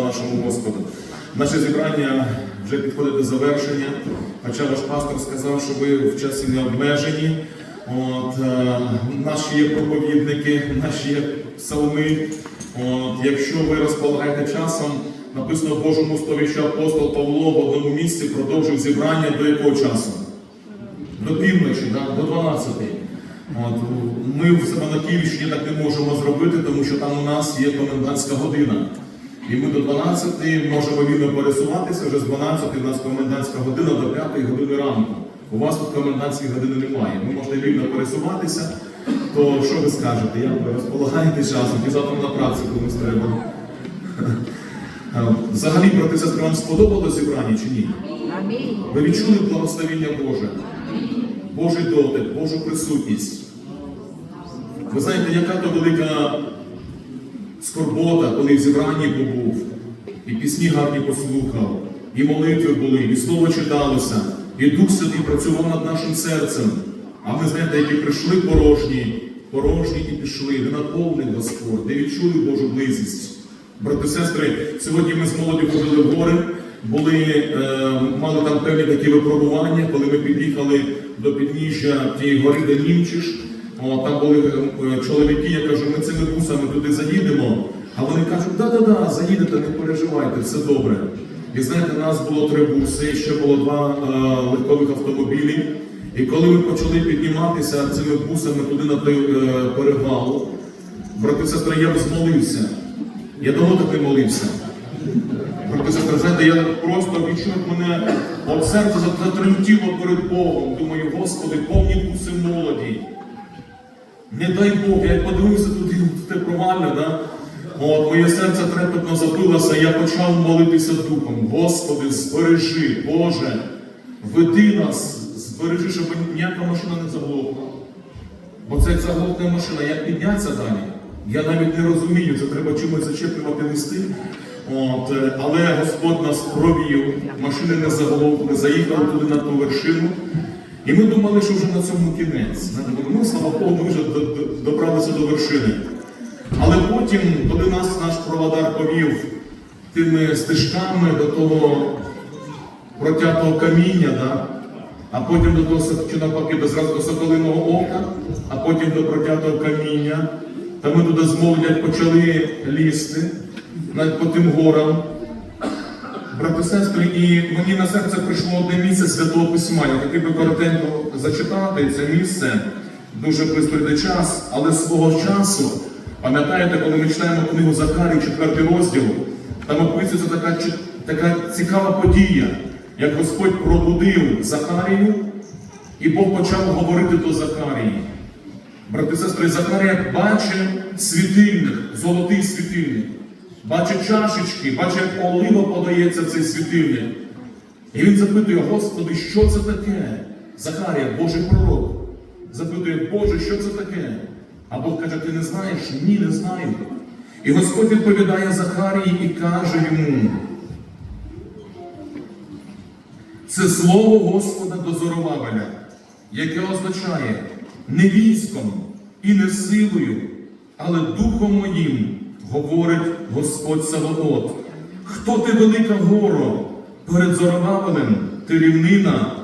нашому Господу. Наше зібрання вже підходить до завершення. Хоча ваш пастор сказав, що ви в часі не обмежені. От, е, наші є проповідники, наші є псалми. От, якщо ви розполагаєте часом, написано в Божому слові, що апостол Павло в одному місці продовжив зібрання до якого часу? До півночі, да? до 12. От, ми в на так не можемо зробити, тому що там у нас є комендантська година. І ми до 12 можемо вільно пересуватися, вже з 12 у нас комендантська година до 5 години ранку. У вас тут комендантської години немає. Ви можете вільно пересуватися, то що ви скажете? Як ви розполагаєте часом, і завтра на працю комусь треба. Е, Взагалі, брати сестри, вам сподобалось зібрання чи ні? Ви відчули благословення Боже, Божий дотик, Божу присутність. Ви знаєте, яка то велика скорбота, коли в зібранні побув, і пісні гарні послухав, і молитви були, і слово читалося, і Дух Святий працював над нашим серцем. А ми знаєте, які прийшли порожні, порожні і пішли, не наповнив Господь, не відчули Божу близість. Брати сестри, сьогодні ми з молоді ходили в гори, були, е, мали там певні такі випробування, коли ми під'їхали до підніжжя тієї гори, де Німчиш. О, там були е, чоловіки, я кажу, ми цими бусами туди заїдемо. А вони кажуть, да-да-да, заїдете, не переживайте, все добре. І знаєте, нас було три буси, ще було два е, легкових автомобілі. І коли ми почали підніматися цими бусами туди на той е, перевал, брати і сестри, я б змолився. Я давно так не молився. Брати і сестри, знаєте, я просто відчув, мене от серце затремтіло перед Богом. Думаю, Господи, повні буси молоді. Не дай Бог, я подивився туди, те провальне, да? От, моє серце трепетно забилося, я почав молитися духом. Господи, збережи, Боже, веди нас, збережи, щоб ніяка машина не заглохла. Бо це заглохне машина, як піднятися далі? Я навіть не розумію, це треба чимось зачеплювати листи. От, е, але Господь нас провів, машини не заглохли, заїхали туди на ту вершину. І ми думали, що вже на цьому кінець. Ну, слава Богу, ми вже до- до- добралися до вершини. Але потім, коли нас наш проводар повів тими стежками до того протятого каміння, да? а потім до того чи навпаки до зразу соколиного ока, а потім до протятого каміння, та ми туди з молодять почали лізти навіть по тим горам. Брати сестри, і мені на серце прийшло одне місце святого письма. Я хотів би коротенько зачитати це місце. Дуже йде час, але свого часу, пам'ятаєте, коли ми читаємо книгу Захарії, четвертий розділ, там описується така, така цікава подія, як Господь пробудив Захарію, і Бог почав говорити до Захарії. Брати сестри, Захарія бачив світильник, золотий світильник, бачить чашечки, бачить, як олива подається в цей світильник. І він запитує, Господи, що це таке? Захарія, Божий пророк, запитує, Боже, що це таке? А Бог каже, ти не знаєш? Ні, не знаю. І Господь відповідає Захарії і каже йому, це слово Господа до Зоровавеля, яке означає не військом і не силою, але духом моїм, говорить Господь Саваот. Хто ти велика горо перед Зоровавелем, ти рівнина,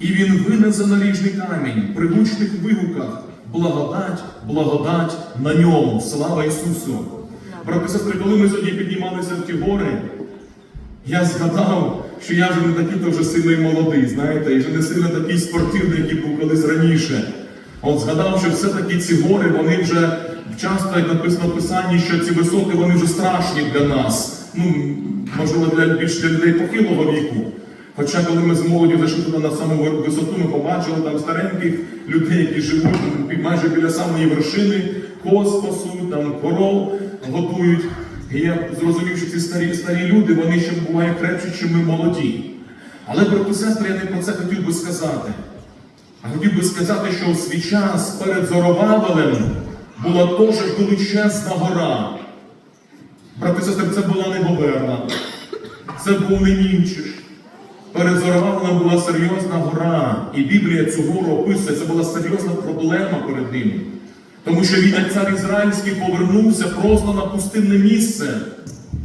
і він винесе наріжний камінь при гучних вигуках. Благодать, благодать на ньому. Слава Ісусу! Брати сестри, коли ми сьогодні піднімалися в ті гори, я згадав, що я вже не такий то вже сильний молодий, знаєте, і вже не сильно такий спортивний, який був колись раніше. От згадав, що все-таки ці гори, вони вже часто, як написано в Писанні, що ці висоти вони вже страшні для нас. Ну, можливо, для більш для людей похилого віку. Хоча, коли ми з молоді зайшли туди на саму висоту, ми побачили там стареньких людей, які живуть майже біля самої вершини, коз пасуть, там коров готують. І я зрозумів, що ці старі старі люди, вони ще бувають крепші, ніж ми молоді. Але, брати сестри, я не про це хотів би сказати. А хотів би сказати, що у свій час перед Зоровавелем була теж величезна гора. Брати сестри, це була не Говерна, це був не Німчиш. Перед Зоровавелем була серйозна гора, і Біблія цю гору описує, це була серйозна проблема перед ним. Тому що він, як цар Ізраїльський, повернувся просто на пустинне місце.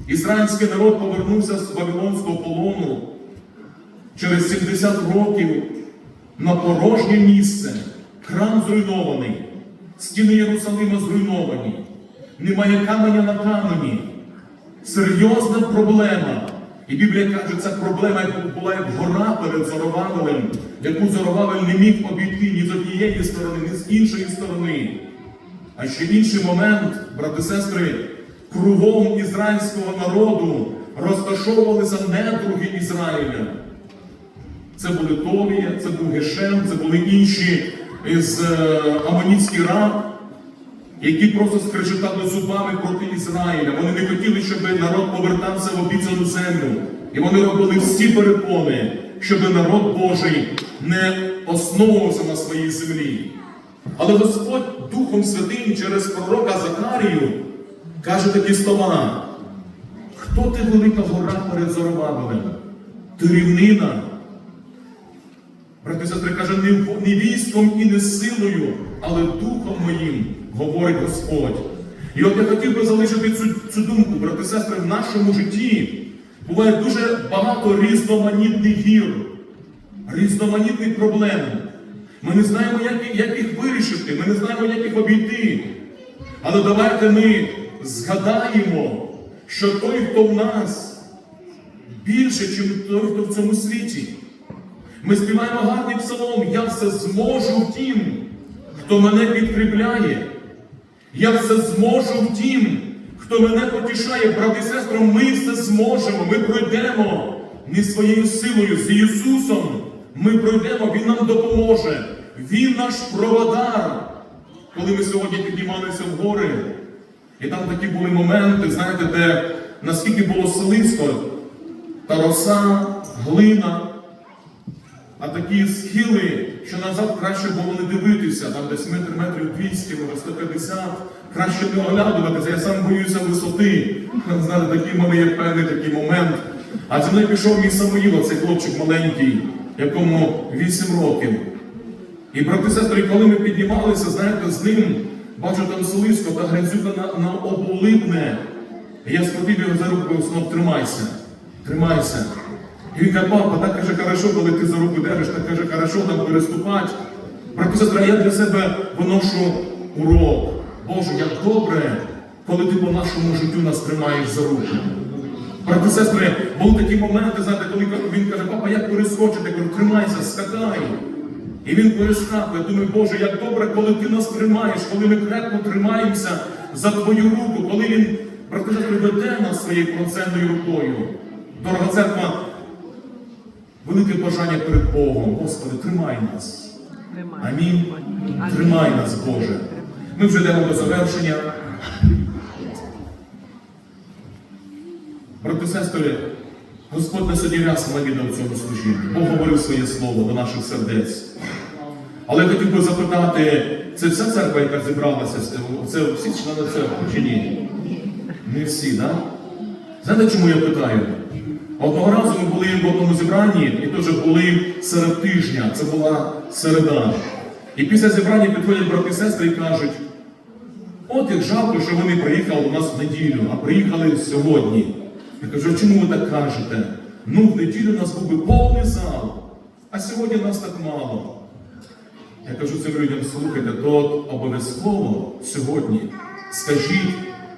Ізраїльський народ повернувся з Вавилонського полону через 70 років на порожнє місце. Храм зруйнований, стіни Єрусалима зруйновані, немає каменя на камені. Серйозна проблема. І Біблія каже, ця проблема була як гора перед Зоровавелем, яку Зоровавель не міг обійти ні з однієї сторони, ні з іншої сторони. А ще інший момент, брати сестри, кругом ізраїльського народу розташовувалися недруги Ізраїля. Це були Товія, це був Гешем, це були інші з е, Амонітський раб, які просто скрежетали зубами проти Ізраїля. Вони не хотіли, щоб народ повертався в обіцяну землю. І вони робили всі перепони, щоб народ Божий не основувався на своїй землі. Але Господь Духом Святим через пророка Захарію каже такі слова. Хто ти велика гора перед Зоровавелем? Ти рівнина. Брати сестри, каже, не, військом і не силою, але духом моїм, говорить Господь. І от я хотів би залишити цю, цю думку, брати сестри, в нашому житті буває дуже багато різноманітних гір, різноманітних проблем. Ми не знаємо, як, як їх вирішити, ми не знаємо, як їх обійти. Але давайте ми згадаємо, що той, хто в нас більше, ніж той, хто в цьому світі. Ми співаємо гарний псалом, я все зможу в тім, хто мене підкріпляє. Я все зможу в тім, хто мене потішає, брати і сестри, ми все зможемо, ми пройдемо не своєю силою, з Ісусом. Ми пройдемо, Він нам допоможе. Він наш проводар. Коли ми сьогодні піднімалися в гори, і там такі були моменти, знаєте, де наскільки було селисько, та роса, глина, а такі схили, що назад краще було не дивитися, там десь метр метрів 200, може 150, краще не оглядуватися, я сам боюся висоти. Знаєте, такий мене є певний такий момент. А зі мною пішов мій Самуїло, цей хлопчик маленький, якому 8 років. І брати сестри, коли ми піднімалися, знаєте, з ним, бачу там солисько та грязюка на, на облипне. Я схватив його за руку, знов тримайся, тримайся. І він каже, папа, так каже, хорошо, коли ти за руку держиш, так каже, хорошо там переступати. Брати і сестри, я для себе виношу урок. Боже, як добре, коли ти по нашому життю нас тримаєш за руку. Брати сестри, були такі моменти, знаєте, коли він каже, папа, як перескочити? Я кажу, тримайся, скакай. І він перескакує. Думаю, Боже, як добре, коли ти нас тримаєш, коли ми крепко тримаємося за твою руку, коли він, брати сестри, веде нас своєю проценною рукою. Дорога церква, велике бажання перед Богом. Господи, тримай нас. Амінь. Тримай нас, Боже. Ми вже йдемо до завершення. Брати сестри, Господь не сьогодні раз навідав цьому служінні. Бог говорив своє слово до наших сердець. Але я хотів би запитати, це вся церква, яка зібралася, це всі члени церкви чи ні? Не всі, так? Да? Знаєте, чому я питаю? Одного разу ми були в одному зібранні, і теж були серед тижня, це була середа. І після зібрання підходять брати і сестри і кажуть, от як жалко, що вони приїхали до нас в неділю, а приїхали сьогодні. Я кажу, а чому ви так кажете? Ну, в неділю у нас був би повний зал, а сьогодні нас так мало. Я кажу цим людям, слухайте, то обов'язково сьогодні скажіть,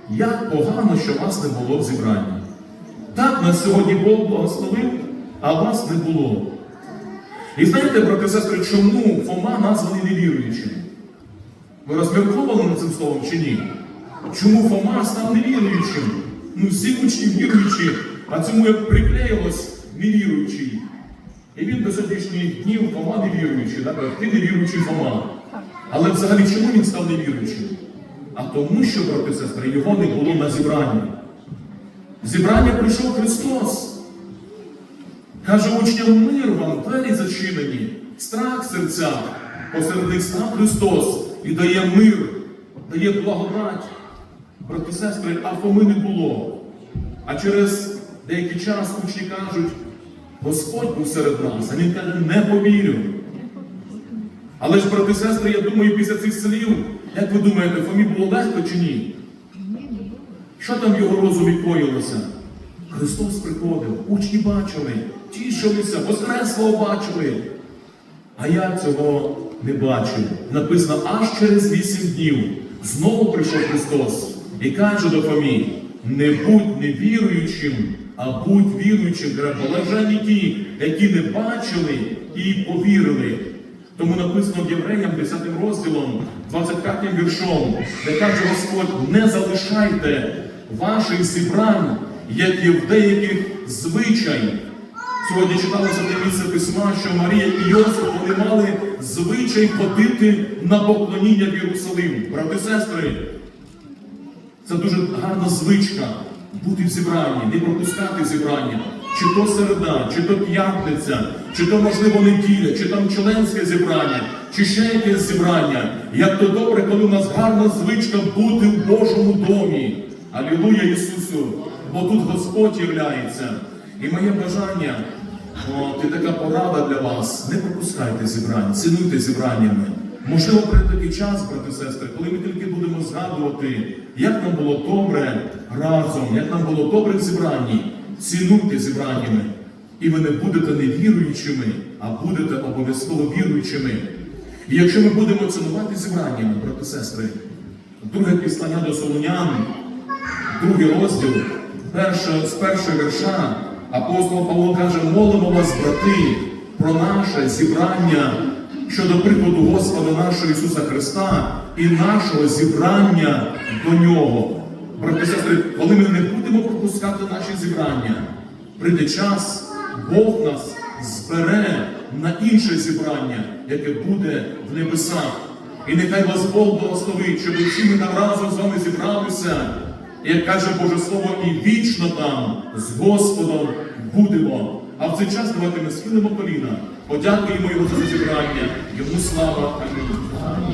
як погано, що вас не було в зібранні. Так, нас сьогодні Бог благословив, а вас не було. І знаєте, брати сестри, чому Фома названий невіруючим? Ви розмірковували над цим словом чи ні? Чому Фома став невіруючим? Ну, всі учні віруючі, а цьому як приклеїлось невіруючий. І він до сьогоднішніх днів Фома невіруючий, так? ти невіруючий Фома. Але взагалі чому він став невіруючим? А тому, що, брати сестри, його не було на зібранні. В зібрання прийшов Христос. Каже учням мир вам, двері зачинені, страх в серцях. Посеред них став Христос і дає мир, дає благодать. Брати сестри, а Фоми не було. А через деякий час учні кажуть, Господь був серед нас, а він каже, не повірю. Але ж, брати сестри, я думаю, після цих слів, як ви думаєте, Фомі було легко чи ні? Що там в його розумі коїлося? Христос приходив, учні бачили, тішилися, Воскреслого бачили. А я цього не бачив. Написано, аж через вісім днів знову прийшов Христос і каже до Фомі, не будь невіруючим, а будь віруючим. Каже, Блаженні ті, які не бачили і повірили. Тому написано в Євреям 10 розділом, 25 віршом, де каже Господь, не залишайте ваших зібрань, як є в деяких звичай. Сьогодні читалося те місце письма, що Марія і Йосип вони мали звичай ходити на поклоніння в Єрусалим. Брати сестри, це дуже гарна звичка бути в зібранні, не пропускати зібрання. Чи то середа, чи то п'ятниця, чи то, можливо, неділя, чи там членське зібрання, чи ще якесь зібрання. Як то добре, коли у нас гарна звичка бути в Божому домі. Алілуя Ісусу! Бо тут Господь являється. І моє бажання, от, і така порада для вас, не пропускайте зібрань, цінуйте зібраннями. Можливо, прийде такий час, брати сестри, коли ми тільки будемо згадувати, як нам було добре разом, як нам було добре в зібранні, цінуйте зібраннями. І ви не будете невіруючими, а будете обов'язково віруючими. І якщо ми будемо цінувати зібраннями, брати сестри, друге післання до Солонян, другий розділ, перше, з першого вірша, апостол Павло каже, молимо вас, брати, про наше зібрання щодо приходу Господа нашого Ісуса Христа і нашого зібрання до Нього. Брати сестри, коли ми не будемо пропускати наші зібрання, прийде час, Бог нас збере на інше зібрання, яке буде в небесах. І нехай вас Бог благословить, щоб всі ми там разом з вами зібралися, як каже Боже Слово, і вічно там з Господом будемо. А в цей час давайте ми схилимо коліна, подякуємо Йому за зібрання. Йому слава. Амінь.